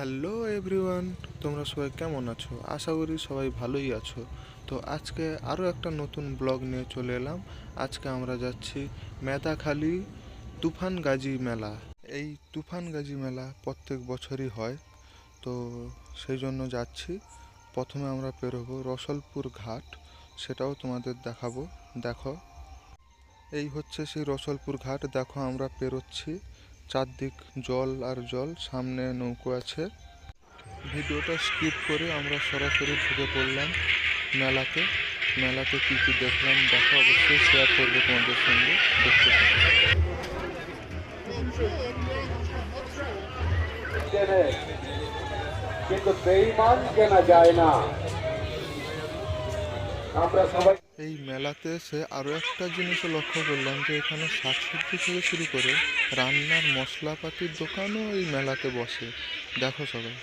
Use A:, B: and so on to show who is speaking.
A: Hello everyone, তোমরা সবাই কেমন আছো? আশা করি সবাই ভালোই আছো। তো আজকে আরও একটা নতুন ব্লগ নিয়ে চলে এলাম। আজকে আমরা যাচ্ছি মেদাখালী তুফান গাজী মেলা। এই তুফান গাজী মেলা প্রত্যেক বছরই হয়। তো সেই জন্য যাচ্ছি। প্রথমে আমরা পেরোবো রসলপুর ঘাট। সেটাও তোমাদের দেখাবো। দেখো। এই হচ্ছে সেই রসলপুর ঘাট। দেখো আমরা পেরোচ্ছি চারদিক জল আর জল, সামনে নৌকো আছে। ভিডিওটা স্কিপ করে আমরা সরাসরি ঢুকে পড়লাম মেলাতে। মেলাতে কী কী দেখলাম দেখো, অবশ্যই শেয়ার করব তোমাদের সঙ্গে। দেখতে
B: কিন্তু বেইমান কেনা যায় না।
A: এই মেলাতে এসে আরও একটা জিনিসও লক্ষ্য করলাম যে এখানে শাকসবজি থেকে শুরু করে রান্নার মশলাপাতির দোকানও এই মেলাতে বসে। দেখো সবাই।